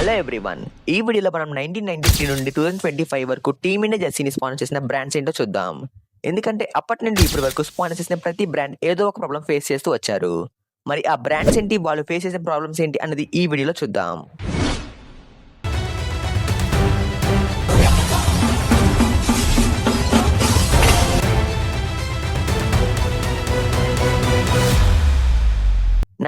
Hello everyone ఈ వీడియోలో మనం నైన్టీన్ నైన్టీ త్రీ నుండి టూ థౌసండ్ ట్వంటీ ఫైవ్ వరకు టీమిండియా జెర్సీని స్పాన్సర్ చేసిన బ్రాండ్స్ ఏంటో చూద్దాం. ఎందుకంటే అప్పటి నుండి ఇప్పటి వరకు స్పాన్సర్ చేసిన ప్రతి బ్రాండ్ ఏదో ఒక ప్రాబ్లం ఫేస్ చేస్తూ వచ్చారు. మరి ఆ బ్రాండ్స్ ఏంటి? వాళ్ళు ఫేస్ చేసిన ప్రాబ్లమ్స్ ఏంటి? అన్నది ఈ వీడియోలో చూద్దాం.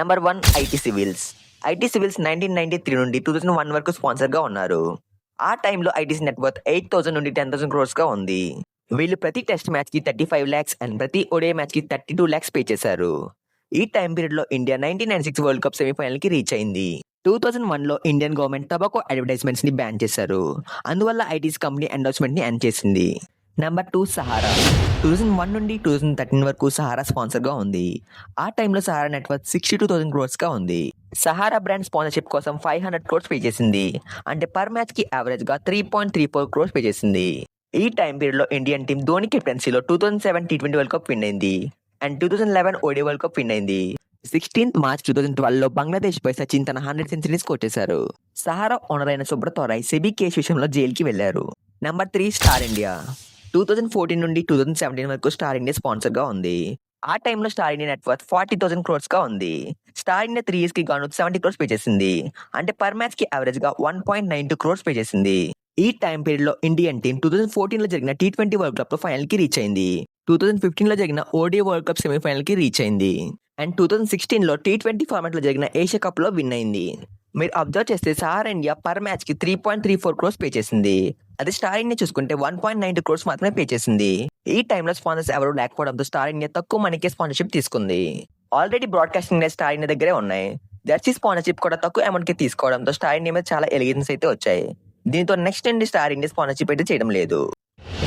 Number one ITC Wills ITC Wills nineteen ninety three నుండి టూ థౌసండ్ వన్ వరకు స్పాన్సర్గా ఉన్నారు. ఆ టైంలో ఐటీసీ నెట్వర్క్ ఎయిట్ థౌసండ్ నుండి టెన్ థౌసండ్ క్రోర్స్గా ఉంది. వీళ్ళు ప్రతి టెస్ట్ మ్యాచ్కి థర్టీ ఫైవ్ ల్యాక్స్ అండ్ ప్రతి ఒడే మ్యాచ్కి థర్టీ టూ ల్యాక్స్ పే చేశారు. ఈ టైం పీరియడ్లో India nineteen nine six world cup సెమీఫైనల్కి reach అయింది. టూ థౌసండ్ వన్లో ఇండియన్ గవర్నమెంట్ టొబాకో అడ్వర్టైజ్మెంట్స్ని బ్యాన్ చేశారు. అందువల్ల ఐటీసీ కంపెనీ ఎండోర్స్మెంట్ని ఎండ్ చేసింది. Number two Sahara two thousand one నుండి టూ థౌసండ్ థర్టీన్ వరకు సహారా స్పాన్సర్గా ఉంది. ఆ టైంలో Sahara network sixty two thousand క్రోర్స్గా ఉంది. సహారా బ్రాండ్ స్పాన్సర్షిప్ కోసం ఫైవ్ హండ్రెడ్ క్రోర్స్ పే చేసింది. అంటే పర్ మ్యాచ్కి యావరేజ్గా three point three four crores pay చేసింది. ఈ టైం పీరియడ్లో Indian team Dhoni కెప్టెన్సీలో two thousand seven T twenty world cup win అయింది. And two thousand eleven ODI world cup win అయింది. సిక్స్టీన్త్ మార్చ్ టూ థౌసండ్ ట్వెల్వ్లో బంగ్లాదేశ్పై సచిన్ తన హండ్రెడ్ సెంచరీస్ స్కోర్ చేశారు Sahara owner అయిన సుబ్రతోరాయ్ సెబీ కేసు విషయంలో జైలుకి వెళ్ళారు number three Star India two thousand fourteen నుండి టూ థౌసండ్ సెవెంటీన్ వరకు స్టార్ ఇండియా స్పాన్సర్గా ఉంది. ఆ టైంలో Star India network forty thousand క్రోర్స్గా ఉంది. స్టార్ ఇండియా త్రీ ఇయర్స్కి గాను సెవెంటీ క్రోర్స్ పే చేసింది. అంటే పర్ మ్యాచ్కి యావరేజ్గా one point nine two crores pay చేసింది. ఈ టైం పీరియడ్లో ఇండియన్ టీం టూ థౌసండ్ ఫోర్టీన్లో జరిగిన టీ ట్వంటీ వరల్డ్ కప్లో ఫైనల్కి రీచ్ అయింది. టూ థౌసండ్ ఫిఫ్టీన్లో జరిగిన ఓడి వరల్డ్ కప్ సెమీఫైనల్కి రీచ్ అయింది. అండ్ టూ థౌసండ్ సిక్స్టీన్లో టీ ట్వంటీ ఫార్మాట్లో జరిగిన ఏషియా కప్లో విన్ అయింది. మీరు అబ్జర్వ్ చేస్తే సార్ ఇండియా పర్ మ్యాచ్కి three point three four crores pay చేసింది. అదే స్టార్ ఇండియా చూసుకుంటే వన్ పాయింట్ నైన్ క్రోర్స్ మాత్రమే పే చేసింది. ఈ టైంలో స్పాన్సర్స్ ఎవరు లేకపోవడంతో స్టార్ ఇండియా తక్కువ మనీకే స్పాన్సర్షిప్ తీసుకుంది. ఆల్రెడీ బ్రాడ్కాస్టింగ్ స్టార్ ఇండియా దగ్గరే ఉన్నాయి. జెర్సీ స్పాన్సర్షిప్ కూడా తక్కువ అమౌంట్కి తీసుకోవడంతో స్టార్ ఇండియా మీద చాలా ఎలిగేషన్స్ అయితే వచ్చాయి. దీంతో నెక్స్ట్ అండి స్టార్ ఇండియా స్పాన్సర్షిప్ అయితే చేయడం లేదు.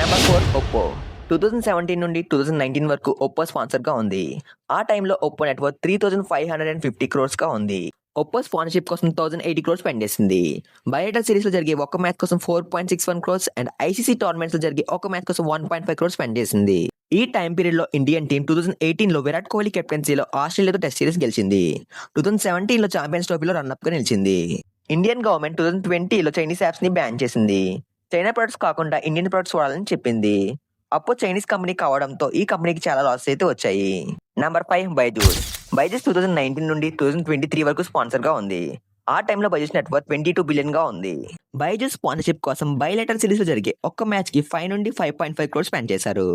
Number four Oppo two thousand seventeen నుండి టూ థౌసండ్ నైన్టీన్ వరకు ఒప్పో స్పాన్సర్గా ఉంది. ఆ టైంలో Oppo network three thousand five hundred and fifty క్రోర్స్గా ఉంది. ఒప్పో స్పాన్సర్షిప్ కోసం థౌసండ్ ఎయిటీ క్రోర్స్ స్పెండ్ చేసింది. బయోటా సిరీస్లో జరిగే ఒక మ్యాచ్ కోసం four point six one crores and ICC టోర్నమెంట్స్లో జరిగే ఒక మ్యాచ్ కోసం one point five crores spend చేసింది. ఈ టైం పీరియడ్లో ఇండియన్ టీం టూ థౌసండ్ ఎయిటీన్లో విరాట్ కోహ్లీ కెప్టెన్సీలో ఆస్ట్రేలియాతో టెస్ట్ సిరీస్ గెలిచింది. టూ థౌసండ్ సెవెంటీన్లో ఛాంపియన్స్ ట్రోఫీలో రన్అప్గా నిలిచింది. ఇండియన్ గవర్నమెంట్ టూ థౌసండ్ ట్వంటీలో చైనీస్ యాప్స్ని బ్యాన్ చేసింది. చైనా ప్రొడక్ట్స్ కాకుండా ఇండియన్ ప్రొడక్ట్స్ వాడాలని చెప్పింది. అప్పుడు చైనీస్ కంపెనీ కావడంతో ఈ కంపెనీకి చాలా లాస్ అయితే వచ్చాయి. Number five Byju's Byju's two thousand nineteen నుండి టూ థౌసండ్ ట్వంటీ త్రీ వరకు స్పాన్సర్గా ఉంది. ఆ టైంలో బైజూస్ నెట్వర్క్ ట్వంటీ టూ బిలియన్గా ఉంది. బైజూస్ స్పాన్సర్షిప్ కోసం బైలెటర్ సిరీస్లో జరిగే ఒక్క మ్యాచ్కి ఫైవ్ నుండి five point five crores spend చేశారు.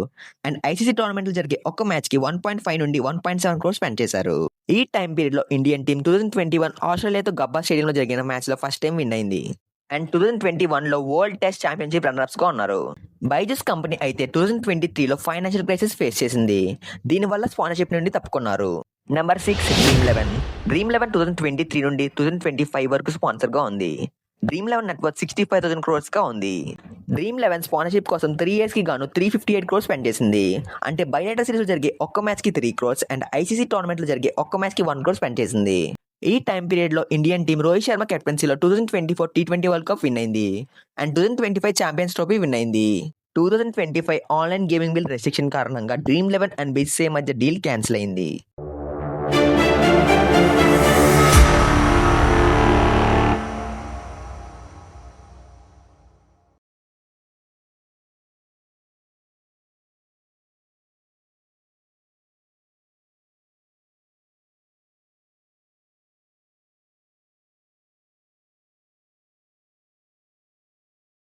అండ్ ఐసీసీ టోర్నమెంట్లో జరిగే ఒక్క మ్యాచ్కి వన్ పాయింట్ ఫైవ్ నుండి one point seven crores spend చేశారు. ఈ టైం పీరియడ్లో Indian team two thousand twenty one ఆస్ట్రేలియాతో Gabba stadium లో జరిగిన మ్యాచ్లో ఫస్ట్ టైం విన్ అయింది. అండ్ టూ థౌసండ్ ట్వంటీ వన్లో వరల్డ్ టెస్ట్ ఛాంపియన్షిప్ రన్నర్స్గా ఉన్నారు. బైజూస్ కంపెనీ అయితే టూ థౌసండ్ ట్వంటీ త్రీలో ఫైనాన్షియల్ క్రైసిస్ ఫేస్ చేసింది. దీనివల్ల స్పాన్సర్షిప్ నుండి తప్పుకున్నారు. Number six Dream Eleven Dream Eleven two thousand twenty three నుండి టూ థౌసండ్ ట్వంటీ ఫైవ్ వరకు స్పాన్సర్గా ఉంది. Dream Eleven network sixty five thousand క్రోర్స్గా ఉంది. డ్రీమ్ లెవెన్ స్పాన్సర్షిప్ కోసం త్రీ ఇయర్స్కి గాను three fifty eight crores spend చేసింది. అంటే బయట సిరీస్ జరిగే ఒక్క మ్యాచ్కి త్రీ క్రోర్స్ అండ్ ఐసీసీ టోర్నమెంట్లో జరిగే ఒక్క మ్యాచ్కి వన్ క్రోర్ స్పెండ్ చేసింది. ఈ టైం పీరియడ్లో Indian team Rohit Sharma కెప్టెన్సీలో two thousand twenty four T twenty world cup win అయింది. And two thousand twenty five champions trophy win అయింది. Two thousand twenty five online gaming bill restriction కారణంగా డ్రీమ్ లెవెన్ అండ్ బీసీఏ మధ్య deal cancel అయింది.